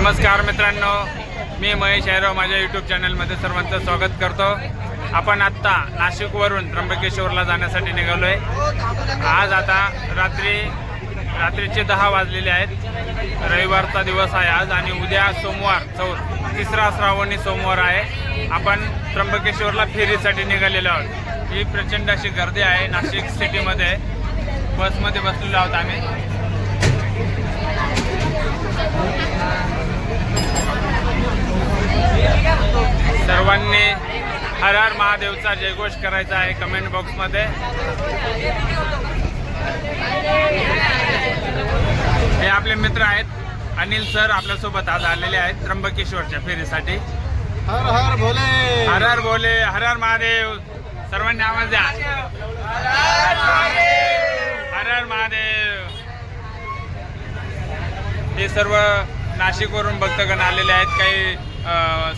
नमस्कार मित्रांनो मी महेश आयराव माझ्या यूट्यूब चॅनलमध्ये सर्वांचं स्वागत करतो. आपण आत्ता नाशिकवरून त्र्यंबकेश्वरला जाण्यासाठी निघालो आहे आज आता रात्री रात्रीचे दहा वाजलेले आहेत. रविवारचा दिवस आहे आज आणि उद्या सोमवार चौ तिसरा श्रावणी सोमवार आहे. आपण त्र्यंबकेश्वरला फेरीसाठी निघालेलो आहोत. ही प्रचंड अशी गर्दी आहे नाशिक सिटीमध्ये. बसमध्ये बसलेलो आहोत आम्ही. सर्वांनी हर हर महादेवचा जयघोष करायचा आहे कमेंट बॉक्समध्ये हे आपले मित्र आहेत. अनिल सर आपल्यासोबत आज आलेले आहेत त्र्यंबकेश्वरच्या फेरीसाठी. हर हर भोले. हर हर बोले हर हर महादेव. सर्वांनी आवाज द्या. हर हर महादेव. हे सर्व नाशिकवरून भक्तगण आलेले आहेत. काही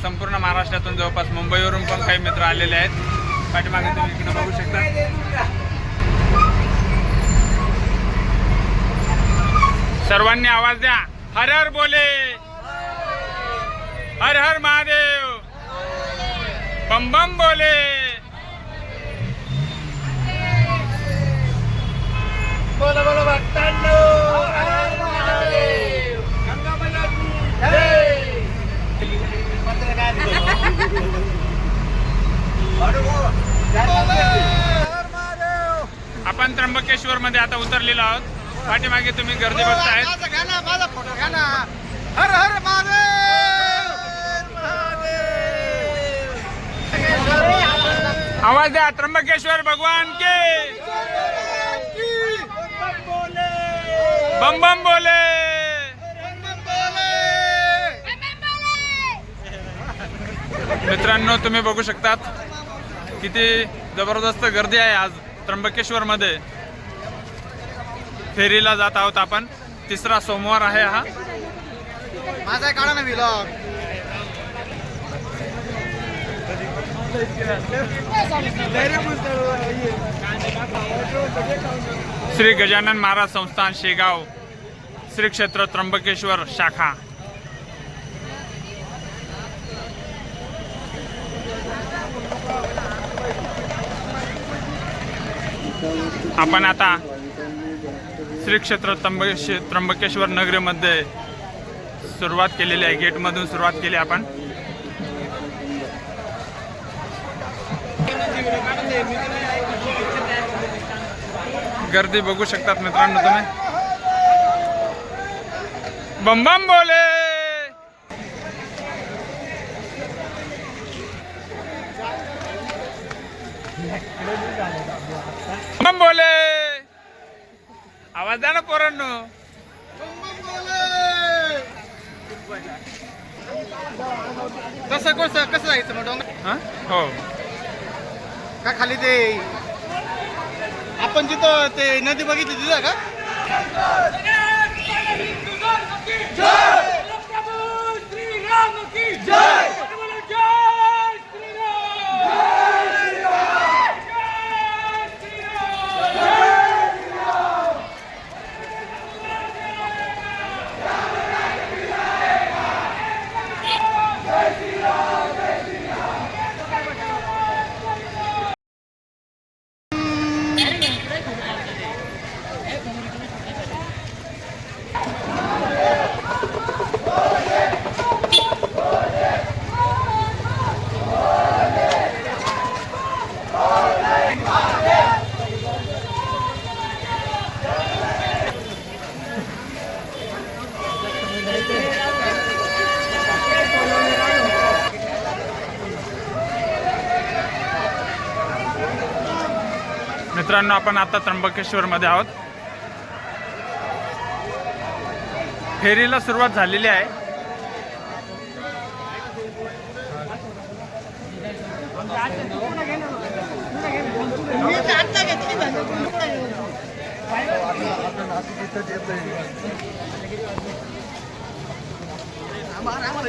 संपूर्ण महाराष्ट्रातून जवळपास मुंबईवरून पण काही मित्र आलेले आहेत. पाठीमागे तुम्ही इकडे बघू शकता. सर्वांनी आवाज द्या. हर हर बोले. हर हर महादेव. बम बम बोले. बोला बोला भक्तांनो हर हर महादेव गंगामाताची जय पत्रकार हर महादेव आपण त्र्यंबकेश्वर मध्ये आता उतरलेलो आहोत. पाठीमागे तुम्ही गर्दी घ्या ना हर हर महादेव. आवाज द्या त्र्यंबकेश्वर भगवान के. बम बम बोले. मित्रांनो तुम्ही बघू शकतात. किती जबरदस्त गर्दी आहे आज त्र्यंबकेश्वर मध्ये फेरीला जात आहोत आपण. तिसरा सोमवार आहे हा. माझा काढा ना विलॉग श्री गजानन महाराज संस्थान शेगाव श्री क्षेत्र त्र्यंबकेश्वर शाखा. आपण आता श्री क्षेत्र त्र्यंबकेश्वर त्र्यंबकेश्वर नगरीमध्ये सुरुवात केलेली आहे. गेटमधून सुरुवात केली आपण. गर्दी बघू शकतात मित्रांनो तुम्ही. बम बम बोले! बोले आवाज द्या ना पोरांनो कसं कसं कसं जायचं मग डोंगर हा? हो का खाली ते आपण जिथं ते नदी बघितली तिथं का मित्रांनो आपण आता त्र्यंबकेश्वरमध्ये आहोत. फेरीला सुरुवात झालेली आहे. आम्हाला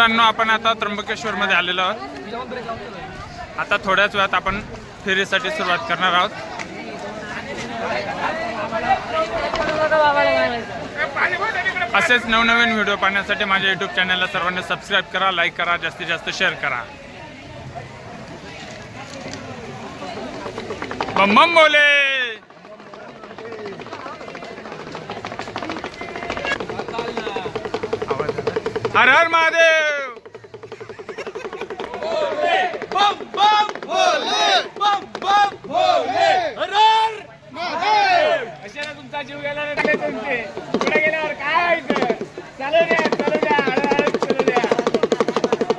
मित्रांनो आपण आता त्र्यंबकेश्वरमध्ये आलेलो आहोत. आता थोड्याच वेळात आपण फेरीसाठी सुरुवात करणार आहोत. असेच नवनवीन व्हिडिओ पाहण्यासाठी माझ्या यूट्यूब चॅनलला सर्वांनी सबस्क्राईब करा लाईक करा जास्तीत जास्त शेअर करा. बम बोले आवाज आला. हर हर महादेव! बम बम भोले बम बम भोले हर हर महादेव! कशाला तुमचा जीव गेला रे तिकडे तुमचे पुढे गेल्यावर काय व्हायचं चालू द्या चालू द्या हळूहळू चालू द्या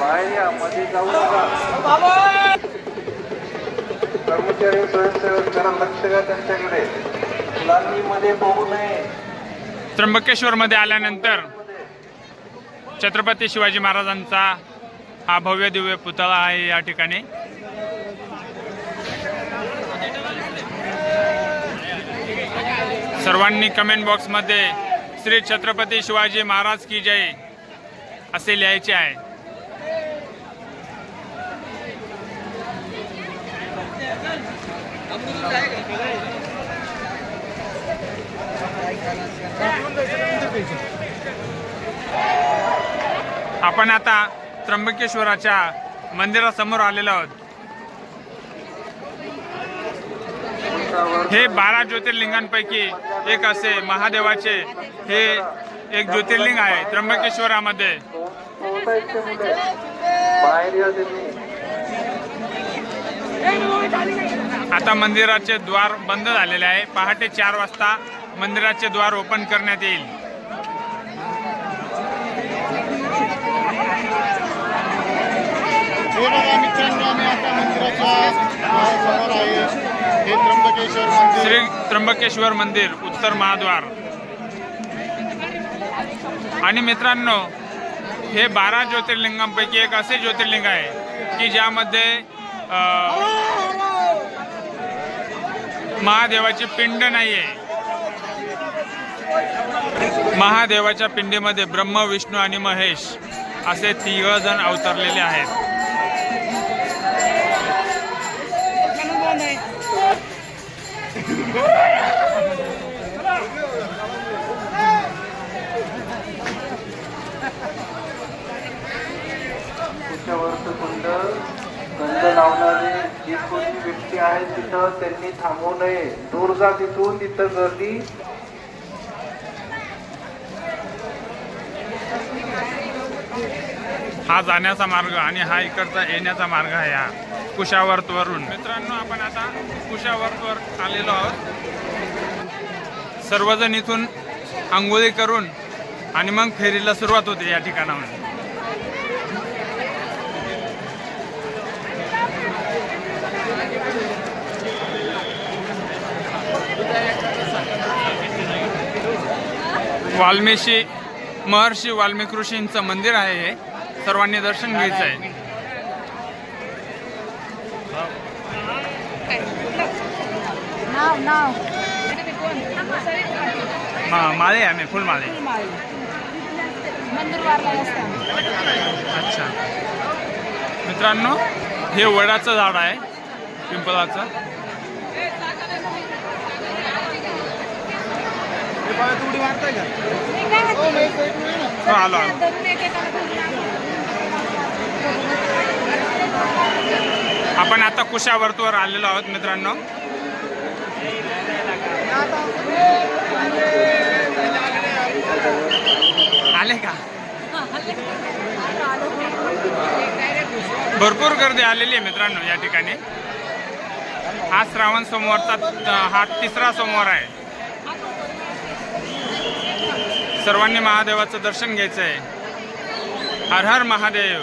बाहेर या मध्ये जाऊ नका कर्मचारी स्वयंसेवक जरा लक्ष द्या त्यांच्याकडे मुलांनी बघू नये त्र्यंबकेश्वरमध्ये आल्यानंतर छत्रपती शिवाजी महाराजांचा हा भव्य दिव्य पुतळा आहे या ठिकाणी. सर्वांनी कमेंट बॉक्समध्ये श्री छत्रपती शिवाजी महाराज की जय असे लिहायचे आहे. आपण आता त्र्यंबकेश्वराच्या मंदिरासमोर आलेलो आहोत. हे बारा ज्योतिर्लिंगांपैकी एक असे महादेवाचे हे एक ज्योतिर्लिंग आहे त्र्यंबकेश्वरामध्ये. आता मंदिराचे द्वार बंद झालेले आहे. पहाटे चार वाजता मंदिराचे द्वार ओपन करण्यात येईल. हे बघा मित्रांनो आम्ही आता मंदिराच्या अ, समोर आहे. हे त्र्यंबकेश्वर मंदिर. श्री त्र्यंबकेश्वर मंदिर उत्तर महाद्वार. आणि मित्रांनो हे बारा ज्योतिर्लिंगांपैकी एक असे ज्योतिर्लिंग आहे की ज्यामध्ये महादेवाची पिंड नाही आहे महादेवाच्या पिंडीमध्ये ब्रह्म विष्णू आणि महेश असे तिघ जण अवतरलेले आहेत. कुंड गंध लावणारे जी कोणी व्यक्ती आहे तिथं त्यांनी थांबू नये. दूर जा तिथून तिथं गर्दी हा जाण्याचा मार्ग आणि हा इकडचा येण्याचा मार्ग आहे हा. कुशावर्तवरून. मित्रांनो आपण आता कुशावर्तवर आलेलो आहोत. सर्वजण इथून आंघोळी करून आणि मग फेरीला सुरुवात होते या ठिकाणाहून. वाल्मिशी महर्षी वाल्मिकी ऋषींचं मंदिर आहे हे. सर्वांनी दर्शन घ्यायचं आहे माळे आहे आम्ही वारला असतात अच्छा. मित्रांनो हे वडाचं झाड आहे पिंपळाचं. हे हो, आलो आपण आता कुशावर्तवर आलेलो आहोत मित्रांनो. आले का? भरपूर गर्दी आलेली आहे मित्रांनो या ठिकाणी. हा श्रावण सोमवारचा हा तिसरा सोमवार आहे. सर्वांनी महादेवाचं दर्शन घ्यायचं आहे हर हर महादेव.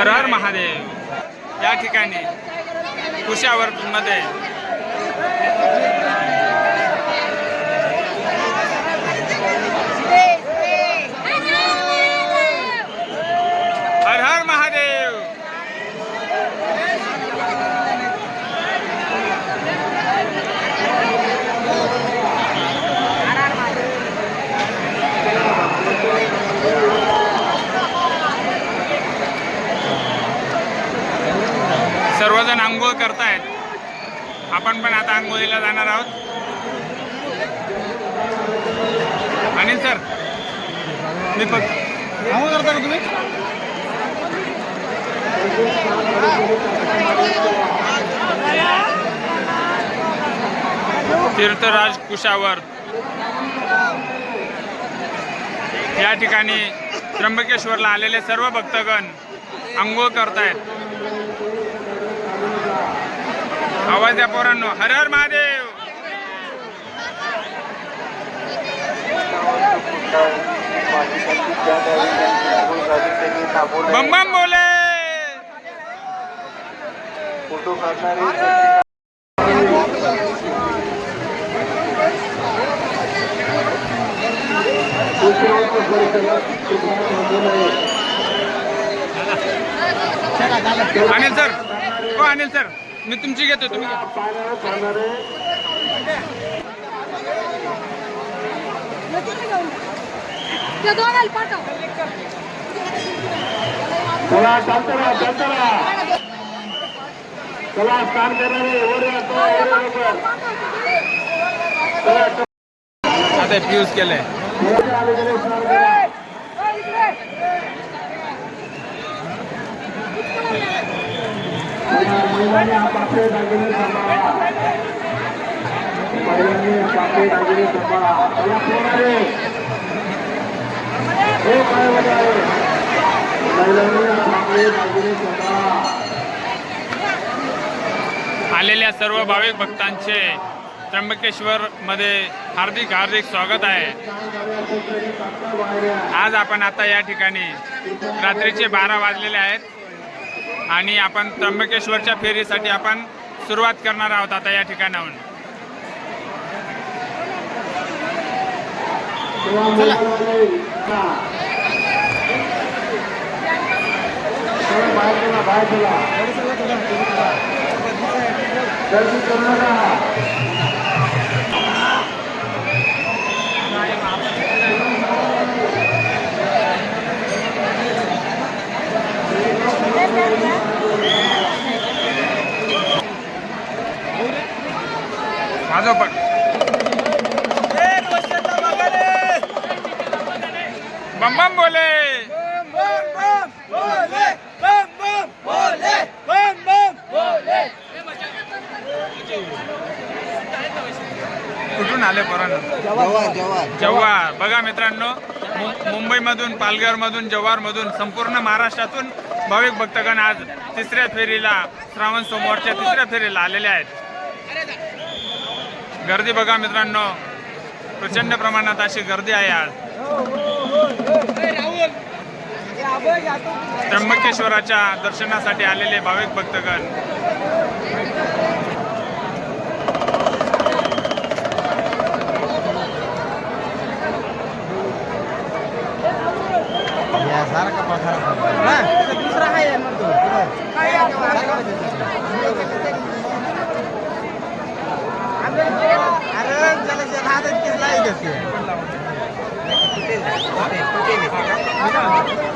हर हर महादेव. या ठिकाणी कुशावर मध्ये हर हर महादेव सर्वजण आंघोळ करतायत. आपण पण आता आंघोळीला जाणार आहोत. अनिल सर दीपक. आंघोळ करता का तुम्ही? तीर्थराज कुशावर. या ठिकाणी त्र्यंबकेश्वरला आलेले सर्व भक्तगण आंघोळ करतायत. आवाज द्या पोरांनो. हर हर महादेव. बम बम बोले. फोटो काढणारे अनिल सर. हो अनिल सर. मी तुमची घेतो तुम्ही चला शांत राहा शांत राहा चला स्नान करणारे आता फ्यूज केलंय वर आले गेले स्नान करा. महिलांनी आपापले दागिने सांभाळा महिलांनी आपापले दागिने सांभाळा हे काय आहे महिलांनी आपापले दागिने सांभाळा आलेल्या सर्व भाविक भक्तांचे त्र्यंबकेश्वर मध्ये हार्दिक हार्दिक स्वागत आहे. आज आपण आता या ठिकाणी रात्रीचे बारा वाजलेले आहेत. आणि आपण त्र्यंबकेश्वरच्या फेरीसाठी आपण सुरुवात करणार आहोत आता या ठिकाणाहून. चला. माझं पण. बम बम बोले. कुठून आले पोरांनो? जव्हार. बघा मित्रांनो मु- मुंबईमधून पालघरमधून जव्हारमधून संपूर्ण महाराष्ट्रातून भाविक भक्तगण आज तिसऱ्या फेरीला श्रावण सोमवारच्या तिसऱ्या फेरीला आलेले आहेत. गर्दी बघा मित्रांनो. प्रचंड प्रमाणात अशी गर्दी आहे आज. त्र्यंबकेश्वराच्या दर्शनासाठी आलेले भाविक भक्तगण.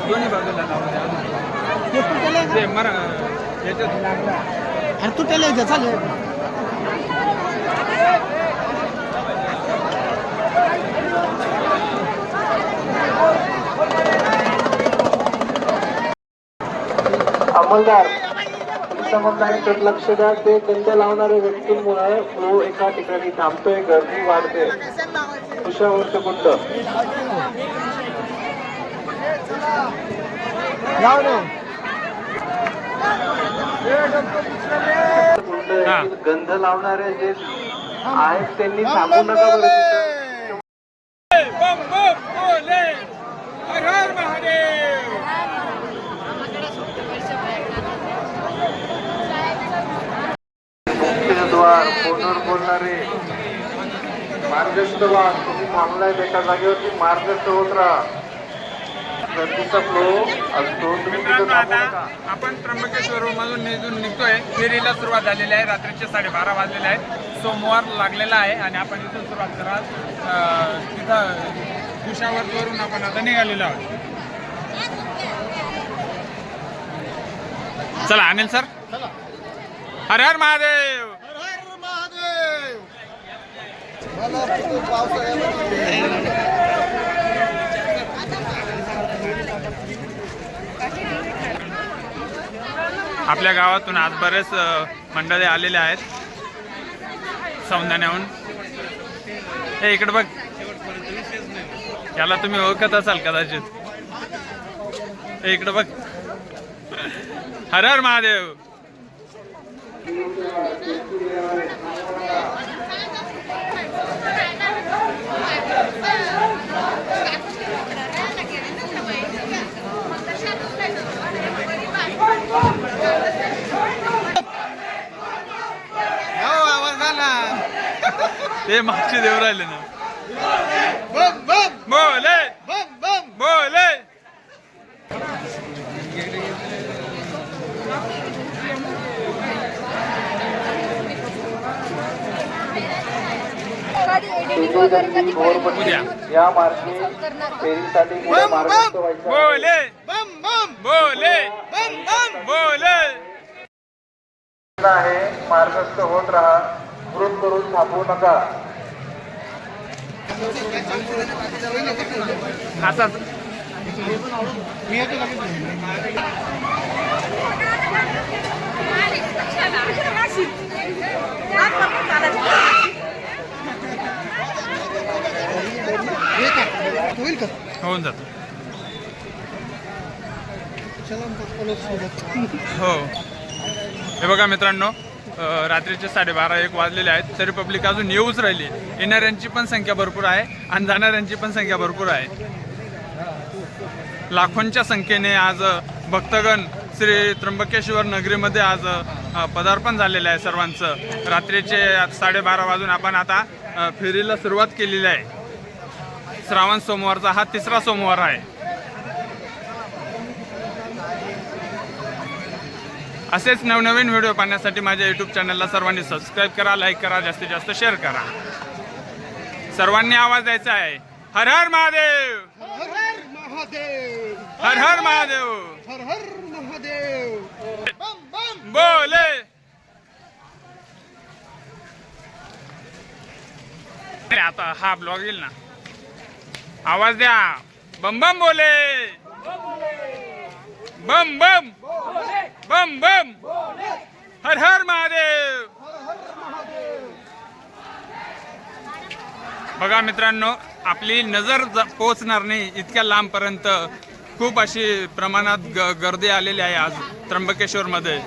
दोन्ही बाजूला ते मरा याच्यात अरे तू त्याला चालेल अंमलदार समजण्याकडे लक्ष द्या ते गंध लावणाऱ्या व्यक्तींमुळे फ्लो एका ठिकाणी थांबतोय गर्दी वाढते. कुशावर्ष कुंड गंध लावणारे जे आहेत त्यांनी थांबू नका बरं तिथं. बम बम बोले हर हर महादेव मुख्यद्वार फोनवर बोलणारे मार्गस्थ व्हा तुम्ही थांबलाय एका जागेवरती मार्गस्थ होत राहा. गर्दीचा फ्लो असतो आपण त्र्यंबकेश्वर मधून निघून निघतोय. फेरीला सुरुवात झालेली आहे. रात्रीचे साडेबारा वाजलेले आहेत. सोमवार लागलेला आहे आणि आपण इथून सुरुवात करा तिथं कुशावर्तवरून आपण आता निघालेलो आहोत. चला अनिल सर. हर हर महादेव! आपल्या गावातून आज बरेच मंडळे आलेले आहेत. सौंदाण्याहून हे इकडे बघ. याला तुम्ही ओळखत असाल कदाचित. हे इकडे बघ. हर हर महादेव. ते मागचे देव राहिले ना बोले बोले कधी एडिटिंग वगैरे कधी उद्या या मार्गे फेरीसाठी पुढे मार्गस्थ व्हायचं आहे. बोले बोले बोले आहे मार्गस्थ होत राहा वृत करून थांबू नका असाच होऊन जात. हो. हे बघा मित्रांनो रात्रीचे साडेबारा एक वाजलेले आहेत तरी पब्लिक अजून येऊच राहिली. येणाऱ्यांची पण संख्या भरपूर आहे आणि जाणाऱ्यांची पण संख्या भरपूर आहे. लाखोंच्या संख्येने आज भक्तगण श्री त्र्यंबकेश्वर नगरीमध्ये आज पदार्पण झालेलं आहे सर्वांचं. रात्रीचे साडेबारा वाजून आपण आता फेरीला सुरुवात केलेली आहे. श्रावण सोमवारचा हा तिसरा सोमवार आहे. असेच नवनवीन व्हिडिओ पाहण्यासाठी माझ्या यूट्यूब चॅनलला सर्वांनी सबस्क्राईब करा लाईक करा जास्तीत जास्त शेअर करा. सर्वांनी आवाज द्यायचा आहे. हर हर महादेव! हर हर महादेव! हर हर महादेव! हर हर महादेव! बम बम! बोले! आता हा ब्लॉग येईल ना. आवाज द्या. बम बम बोले. बम बम. बम बम. हर हर महादेव. बघा मित्रांनो आपली नजर पोचणार नाही इतक्या लांबपर्यंत. खूप अशी प्रमाणात ग गर्दी आलेली आहे आज त्र्यंबकेश्वरमध्ये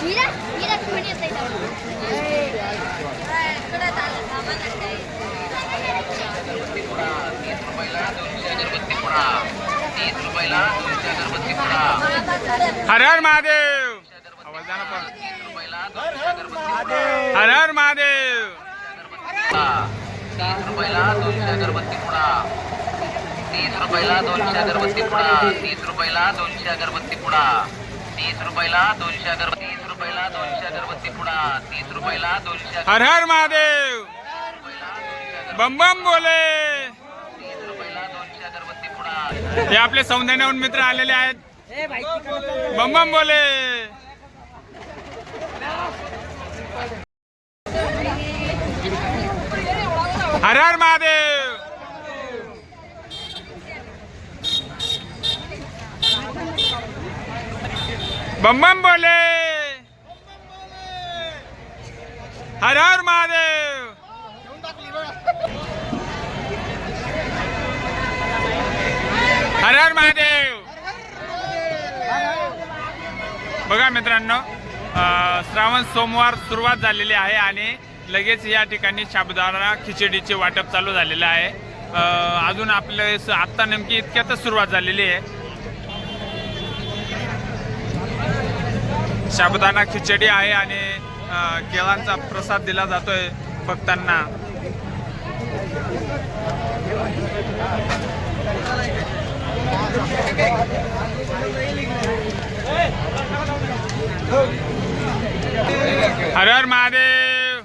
हिरा हिरा कोण येत इकडे चाललं सामान हर हर महादेव. आवाज द्या ना पण. हर हर महादेव. तीस रुपयाला दोनशे अगरबत्ती पुडा. तीस रुपयाला दोनशे अगरबत्ती पुडा. तीस रुपयाला दोनशे अगरबत्ती पुडा. तीस रुपयाला दोनशे अगरबत्ती तीस रुपयाला दोनशे अगरबत्ती पुडा. तीस रुपयाला दोनशे हर हर महादेव. बम बम बोले. तीस रुपयाला दोनशे अगरबत्ती पुडा. पुढा हे आपले सौंदर्यहून मित्र आलेले आहेत. बम बम बोले. हर हर महादेव. बम बम बोले. हर हर महादेव. हर हर महादेव. बघा मित्रांनो श्रावण सोमवार सुरुवात झालेली आहे आणि लगेच या ठिकाणी साबुदाणा खिचडीचे वाटप चालू झालेलं आहे. अजून आपलं स- आत्ता नेमकी इतक्यातच सुरुवात झालेली आहे. साबुदाणा खिचडी आहे आणि केळांचा प्रसाद दिला जातोय भक्तांना. हर हर महादेव।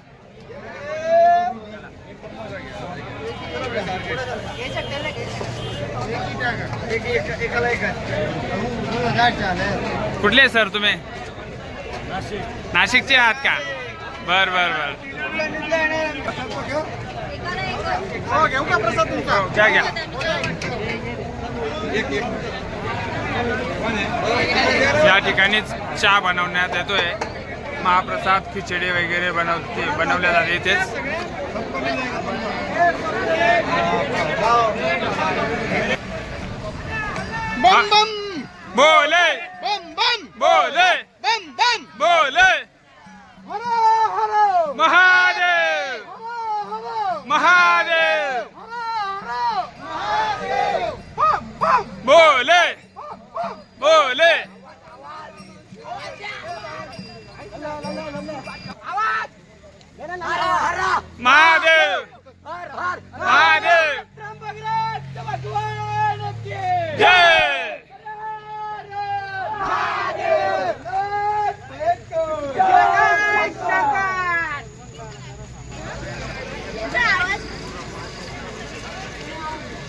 कुठले सर तुम्ही? नाशिकचे आहात का? बर बर बर. घ्या घ्या. या ठिकाणीच चहा बनवण्यात येतोय. महाप्रसाद खिचडी वगैरे बनवते बनवल्या जाते इथेच. बम बम. बोले. बम बम. बोले. बम बम. बोले. हर हर. महादेव. महादेव. बम बम. बोले. बोले. महादेव. महादेव. जय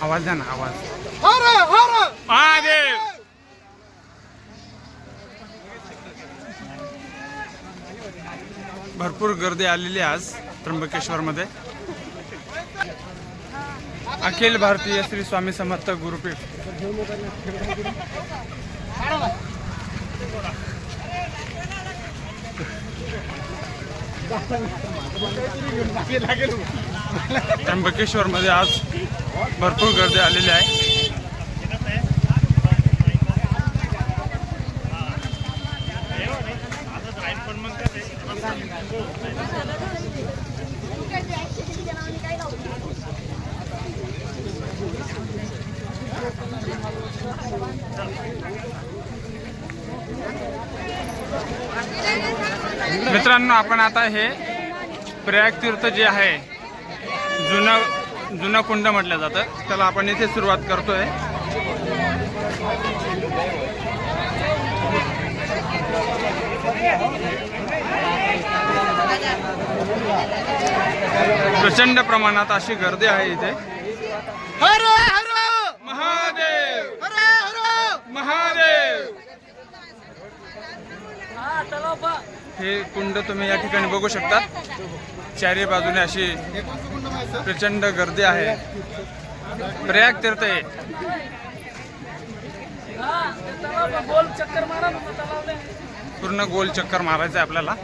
आवाज द्या ना आवाज हर हर महादेव भरपूर गर्दी आलेली आहे आज त्र्यंबकेश्वरमध्ये. अखिल भारतीय श्री स्वामी समर्थ गुरुपीठ. त्र्यंबकेश्वरमध्ये आज भरपूर गर्दी आलेली आहे. मित्रांनो आपण आता हे प्रयाग तीर्थ जे आहे जुनं जुनं कुंड म्हटलं जातं. त्याला आपण इथे सुरुवात करतोय. प्रचंड प्रमाणात अशी गर्दी आहे इथे. हर हर महादेव हर हर महादेव! हे कुंड तुम्ही या ठिकाणी बघू शकता. चारी बाजूने अशी प्रचंड गर्दी आहे. प्रयाग तीर्थ आहे. पूर्ण गोल चक्कर मारायचं आहे आपल्याला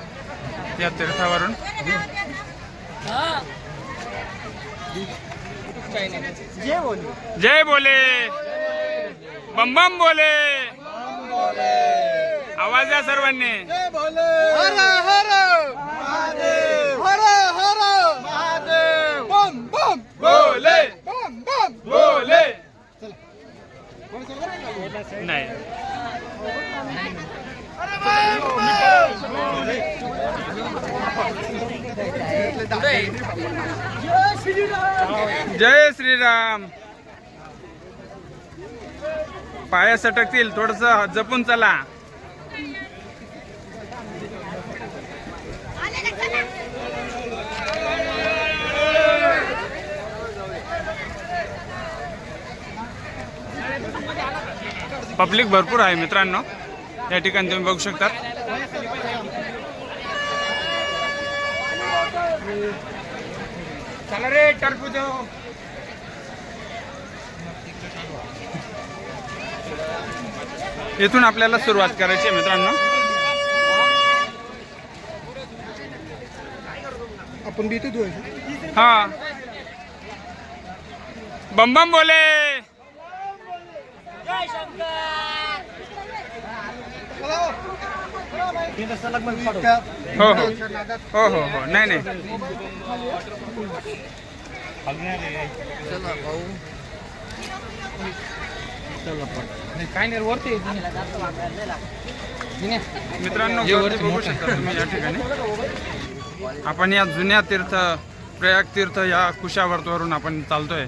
या तीर्थावरून. जय बोले! बम बम बोले. आवाज द्या सर्वांनी. हर हर महादेव हर हर महादेव बम बम बोले. बम बम बोले. नाही. जय श्रीराम. पाया सटकतील थोडस जपून चला. पब्लिक भरपूर आहे मित्रांनो. या ठिकाणी तुम्ही बघू शकता. चला रे इथून आपल्याला सुरुवात करायची आहे मित्रांनो. आपण बी इथे हा. बम बम बोले. हो हो. हो हो हो. नाही नाही. काय नाही वरती मित्रांनो बघू शकता तुम्ही या ठिकाणी. आपण या जुन्या तीर्थ प्रयाग तीर्थ या कुशावर्तवरून आपण चालतोय.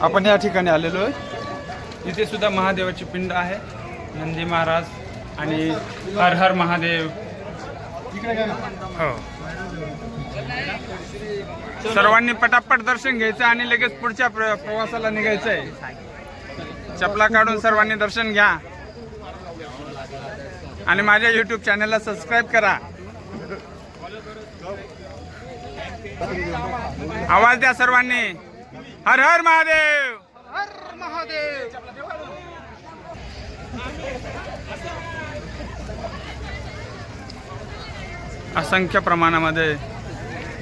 आपण या ठिकाणी आलेलो आहे. इथे सुद्धा महादेवाची पिंड आहे. नंदी महाराज आणि हर हर महादेव. हो. सर्वांनी पटापट दर्शन घ्यायचं आणि लगेच पुढच्या प्र- प्रवासाला निघायचं आहे. चपला काढून सर्वांनी दर्शन घ्या. आणि माझ्या युट्यूब चॅनलला सबस्क्राईब करा. आवाज द्या सर्वांनी. हर हर महादेव! असंख्य प्रमाणामध्ये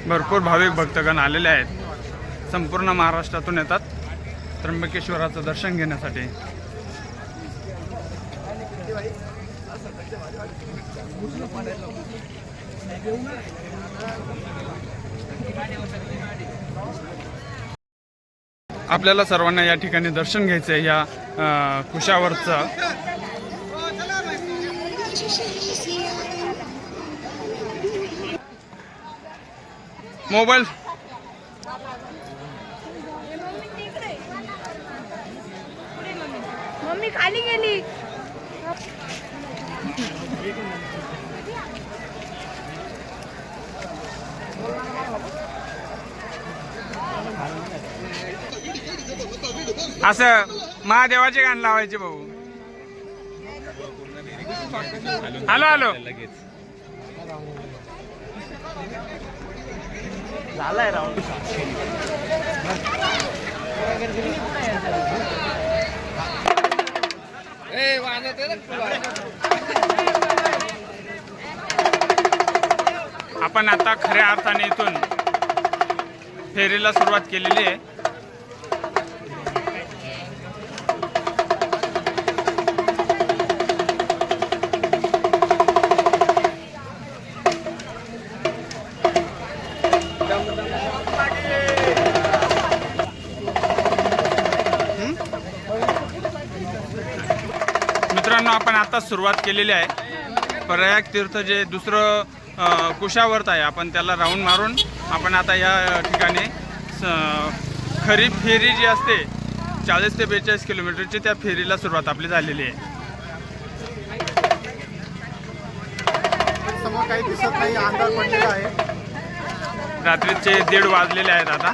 भरपूर भाविक भक्तगण आलेले आहेत. संपूर्ण महाराष्ट्रातून येतात. त्र्यंबकेश्वराचं दर्शन घेण्यासाठी. आपल्याला सर्वांना या ठिकाणी दर्शन घ्यायचं आहे या कुशावरचं. मोबाईल. मम्मी खाली गेली. असं महादेवाचे गाणं लावायचे भाऊ. Hello hello. आपण आता खऱ्या अर्थाने इथून फेरीला सुरुवात केलेली आहे. सुरुवात केलेली आहे. प्रयाग तीर्थ जे दुसरं कुशावर्त आहे आपण त्याला राऊंड मारून आपण आता या ठिकाणी स- खरी फेरी जी असते चाळीस ते बेचाळीस किलोमीटरची त्या फेरीला सुरुवात आपली झालेली आहे. समोर काही दिसत नाही अंधार पडलेला आहे. रात्रीचे दीड वाजलेले आहेत आता.